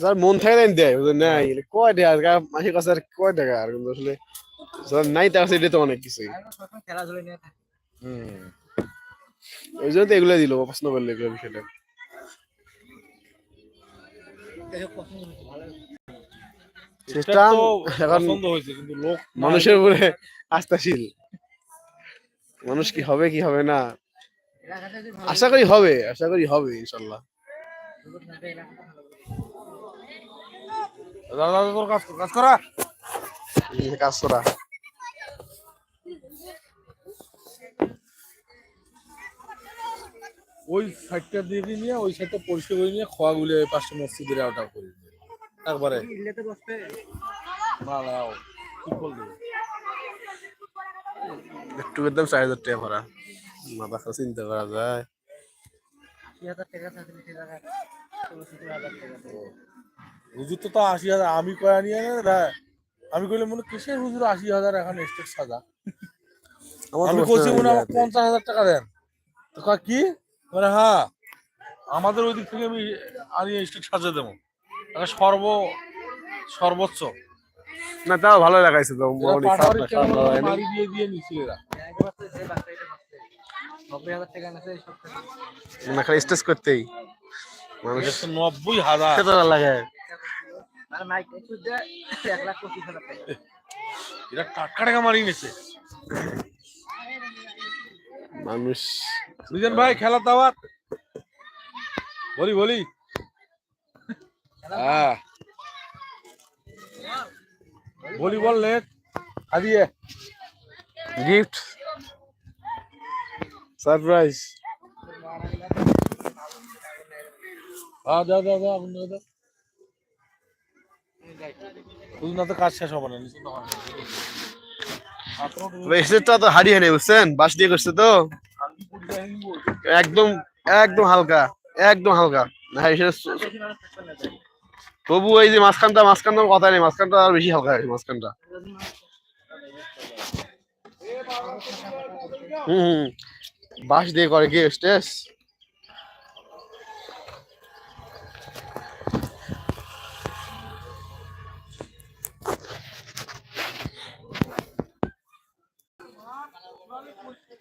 যার মন থাকে তাই দেয় নাই। কয় টাকা মাসের কাছে আর কয় টাকা আর কিন্তু আসলে যার নাই তার কাছে এটা তো অনেক কিছুই। ওই জন্য তো এগুলো দিল পছন্দ করল এগুলো বিষয়টা এখন মানুষের উপরে আস্থাশীল। মানুষ কি হবে কি হবে না? আশা করি হবে আশা করি হবে ইনশাল্লাহ। দাদা দাদা তোর কাজ কাজ করা? এই কাজ করা? ওই সাইডটা দিয়ে নিয়ে ওই সাইডটা পরিষ্কার করে নিয়ে খোয়া গুলে পাঁচটা মসজিদের আওটা করে। একবারে। না না কি একটু একদম চার হাজার টাকা ভরা মাথা খাওয়া চিন্তা করা যায়। হাজার টাকা হাজার টাকা দেবে। হুজুর তো তা আশি হাজার। আমি কয়া নিয়ে আমি কইলে মনে কিসের হুজুর আশি হাজার এখন স্টেট সাজা? আমি মনে হয়ে পঞ্চাশ হাজার টাকা দেন। তো কি? মানে হ্যাঁ আমাদের ওই দিক থেকে আমি আমি স্টেট সাজিয়ে দেবো। সর্ব সর্বোচ্চ। না তাও ভালো লাগাইছে তো না, দিয়ে দিয়ে এরা। খালি স্টেজ করতেই। নব্বই হাজার। লাগে? টাকা। এরা টাটকা টাকা মারি মানুষ দুজন ভাই খেলার দাওয়াত। বলি বলি। হ্যাঁ। বলি বল নেট আদিয়ে গিফট সারপ্রাইজ হ্যাঁ হারিয়ে বুঝছেন? বাস দিয়ে করছে তো। একদম একদম হালকা একদম হালকা। না তবু এই যে মাঝখানটা মাঝখানটা কথা নেই, মাঝখানটা আর বেশি হালকা আছে, মাঝখানটা। হুম। বাঁশ দিয়ে করে কি, স্টেজ?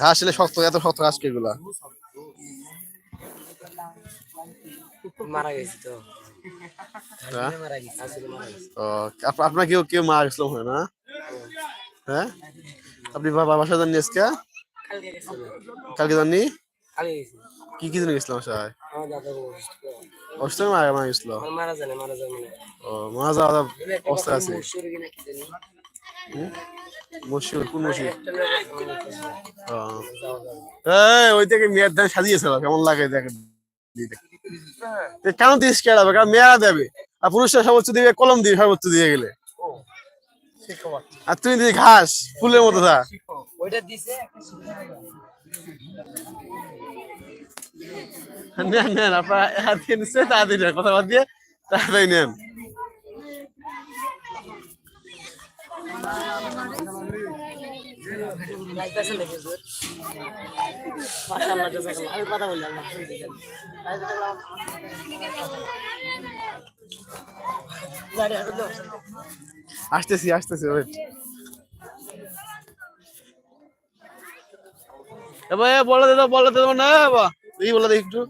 ঘাস এলে শক্ত এত শক্ত ঘাস কে এগুলা? মারা গেছে তো। হ্যাঁ? আপনার কেউ কেউ মারা গেছিল হয় না? হ্যাঁ? আপনি বাবা বাসা জাননি আজকে? কালকে জাননি কি কি জন্য গেছিলাম বাসায়? অসুস্থ। মারা মারা গেছিল? ও মারা যাওয়া অবস্থা আছে। মুসুর কিনা একটা এই ওই থেকে মেয়ের ধান সাজিয়েছিল কেমন লাগে দেখ দিতে। কেন দিস কে হবে? কারণ মেয়েরা দেবে। আর পুরুষরা সর্বোচ্চ দিবে, কলম দিবে সর্বোচ্চ দিয়ে গেলে। আর তুমি দিদি ঘাস, ফুলের মতো থা নেন নেন আপনারা হাত নিচ্ছে তাড়াতাড়ি কথা বাদ দিয়ে তাড়াতাড়ি নেন লাইতেছে নাকি হুজুর মাশাআল্লাহ জাযাকাল্লাহ আসতেছি আসতেছি ওয়েট এবার বলে দে বলে দে না, বাবা। এই বলে দে একটু।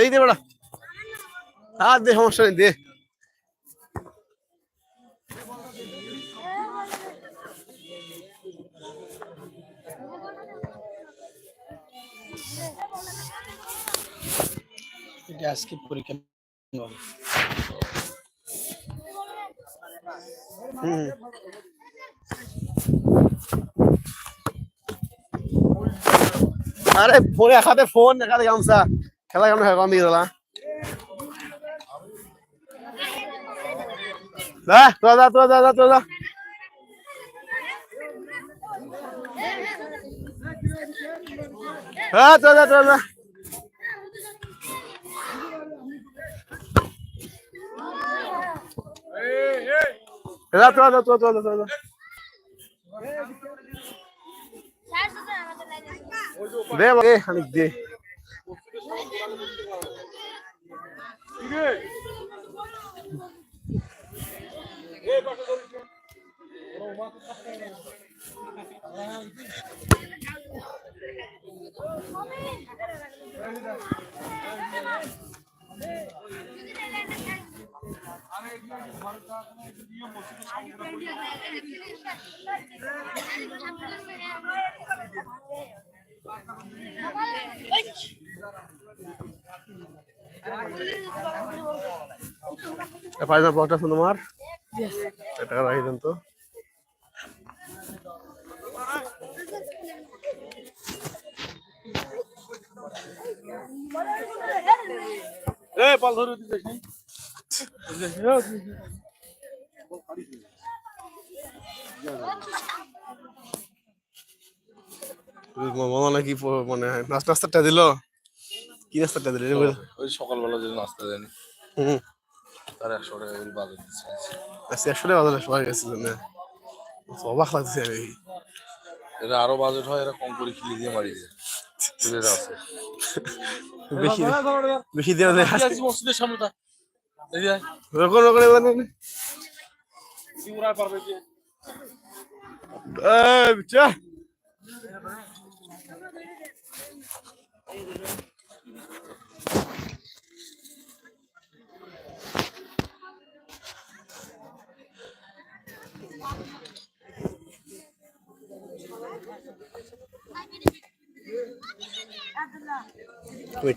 এই দে বড়া হাত দে, সমস্যা নেই, দে। এটা আজকে পরীক্ষা আরে ফোন এক হাতে ফোন এক গামছা। খেলা কেমন হয়? কম দিলা যা তো যা তো যা তো যা। হ্যাঁ চল যা চল যা। যা তোরা যা তোরা তোরা যা তোরা যা। দে আমাকে খানিক পায়জামা ব্লগটা আছে তোমার? টাকা রাখি দেন তো। এ পাল ধরে দিতে মামা নাকি মানে নাস্তা নাস্তাটা দিল? কি নাস্তাটা দিল? ওই সকালবেলা যে নাস্তা দেন হুম। তার একশো টাকা করে বাজার দিচ্ছে আজকে একশো টাকা বাজারে সবাই গেছে না? অবাক লাগছে আমি এরা আরও বাজেট হয় এরা কম করে খিলি দিয়ে মারি দেয়। বুঝে যাচ্ছে বেশি বেশি দেওয়া যায়। মসজিদের সামনেটা। এই যে রকম রকম এগুলো নেই। সিঙ্গুরা পারবে যে এই, চা। ওই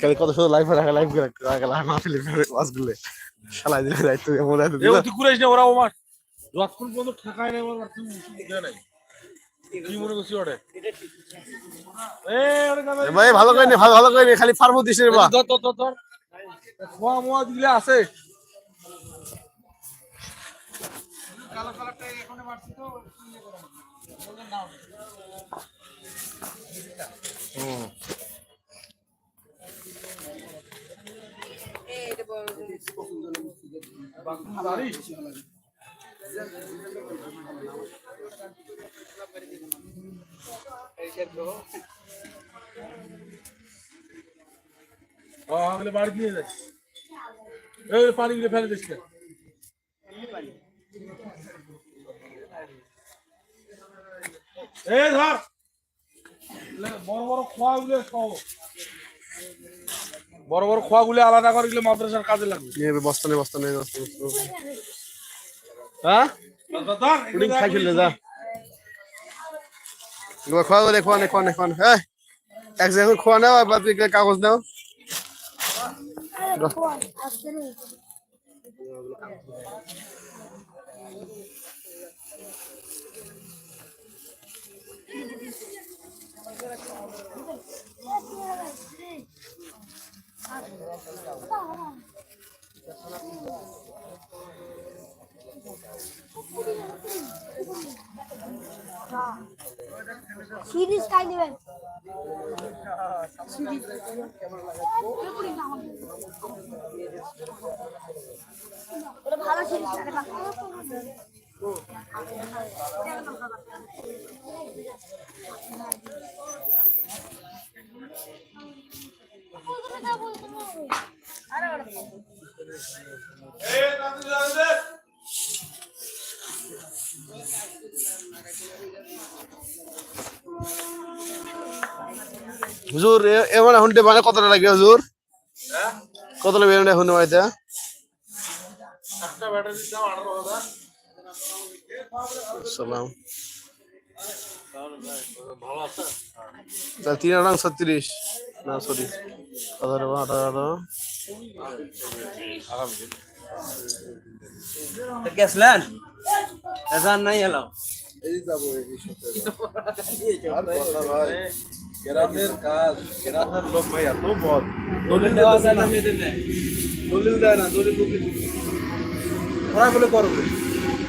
কালে কত সুন্দর লাইফ রাখা লাইফ রাখা লাইফ মাহফিল ওয়াজগুলো শালা দিলে দায়িত্ব এমন দায়িত্ব দিল অতি কুরাইস না ওরা আমার যতক্ষণ পর্যন্ত ঠেকায় না আমার তুই দেয় নাই। কি মনে ওটা ভাই ভালো করে নে ভালো ভালো করে নে খালি ফার্মো দিস রে বা। ধর ধর ধর ধর। খোয়া মোয়া দিলে আছে। বাড়ি এই, পানি গুলো ফেলে দিস? এই, ধর। বড় বড় খোয়া গুলো সহ আলাদা করে মাদ্রাসার কাজে লাগবে। নিয়ে বস্তা নে বস্তা নে বস্তা নে, বস্তা নে। হ্যাঁ? পুডিং খাই চলে যা। এগুলো খাওয়া বলে খাওয়া নে খাওয়া নে খাওয়া নে? হ্যাঁ এক জায়গায় খাওয়া নাও আর বাদ কাগজ নাও সিরিজ কাই নেবেন ওটা ভালো সিরিজ হুজুর এ- এমন এখন মানে কতটা লাগবে হুজুর? কত লাগবে এখন বাড়িতে সালাম। ভালো আছে? তাহলে তিন আটাং ছত্রিশ। না সরি। আঠারো আঠারো গেছিলেন এজান নাই এলো গ্রামের কাজ গ্রামের লোক ভাই এত দলিল দেওয়া যায় না। মেয়েদের দলিল দেয় না দলিল ওরা বলে। করবে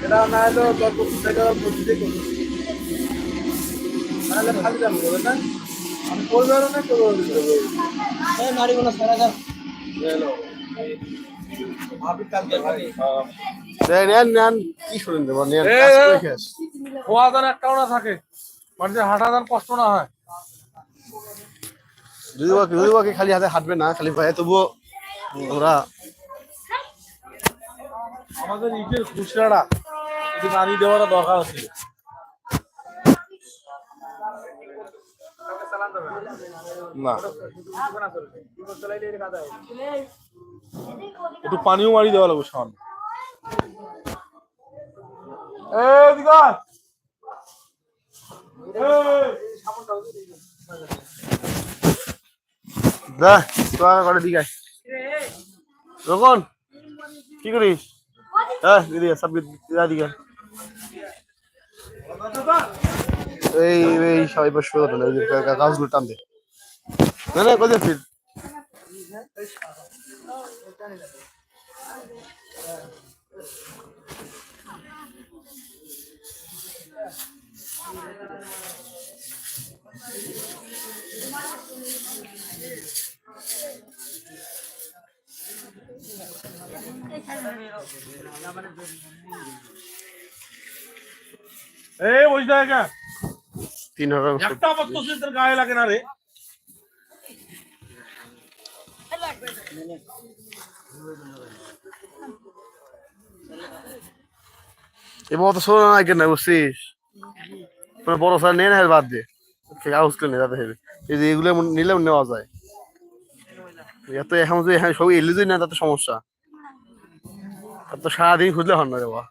এটা না হলেও দশ বছর থেকে মসজিদে করব নাহলে খালি না? আমি করবে আরও না করব এই নারীগুলো সারা গান ভাবি কালকে ভাবি। নেন নেন নেন। কি শুনেন দেবো? নেন একটাও না থাকে। মানে যে হাঁটা দান কষ্ট না হয়। যদি বাকি খালি হাতে হাঁটবে না খালি পায়ে তবুও ওরা আমাদের ইটের খুচরাটা একটু নাড়িয়ে দেওয়াটা দরকার আছে না। একটু পানিও মারি দেওয়া লাগবে সামনে এই দিকা দা তোরা করে দিগাই রকন কি করিস? হ্যাঁ দিদি সব দিকে এই এই সবাই বসে শুয়ে না, টান দে। কোথায় ফির এই বসে দেখা তিন হাজার একটা আমার তো তোর গায়ে লাগে না রে। এবার অত শোনো না কেন বুঝছিস? বড় স্যার নিয়ে না বাদ দিয়ে কাগজ কিনে যাতে হবে। এই যে এগুলো এমন নিলেও নেওয়া যায়। এত এখন যে হ্যাঁ সব এলে যদি না তাতে সমস্যা। আর তো সারাদিন খুঁজলে হন না রে বাবা।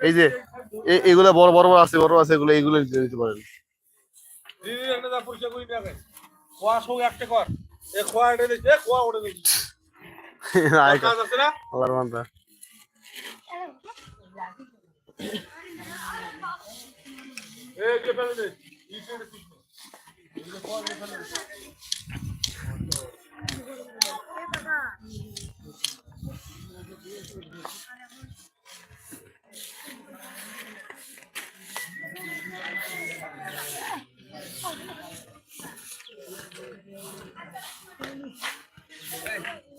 এই যে এ- এগুলো বড় বড় বড় আছে বড় আছে এগুলো এগুলো নিতে পারেন। দিদি একটা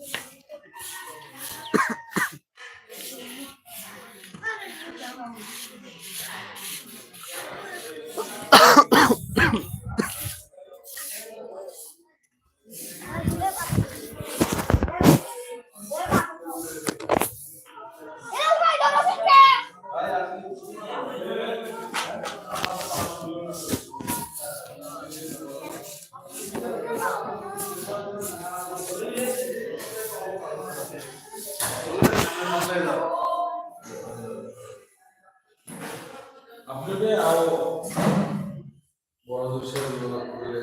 ঠিক নেই। আপনাদের আরও বড় দৃশ্যের তুলনা করলে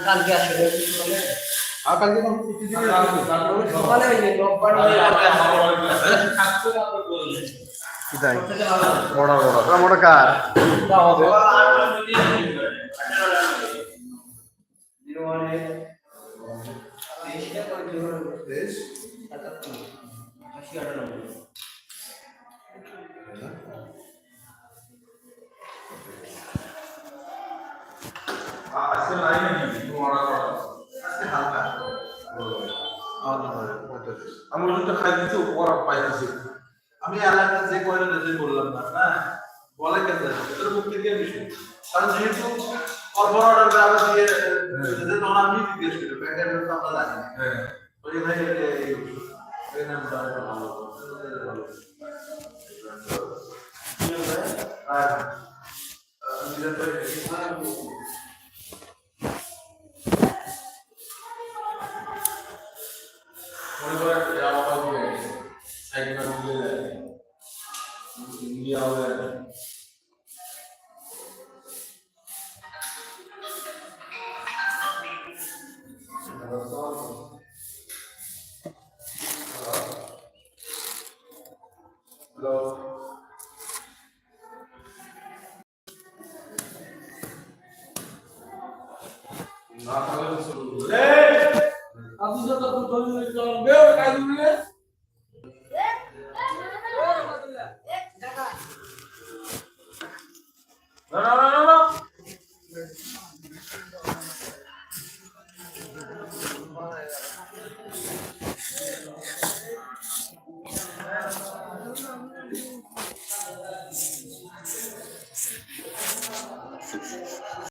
কালকে আসবে আর কালকে কোন সকালে বড় বড় মোটা কার? আজকে নাই। নাকি তোমার হালকা আমি ওষুধটা খাই দিচ্ছি উপর পাইতেছি। আমি এলাকা যে কয়টা যে বললাম না না? বলে কেন এটার মুখ থেকে বিষয় কারণ যেহেতু অর্ডার দিয়ে যে আমি জিজ্ঞেস করি প্যাকেট তো আমরা জানি ওই ভাই ভালো আর আহ, আপনি যত দলিল বেও কাজ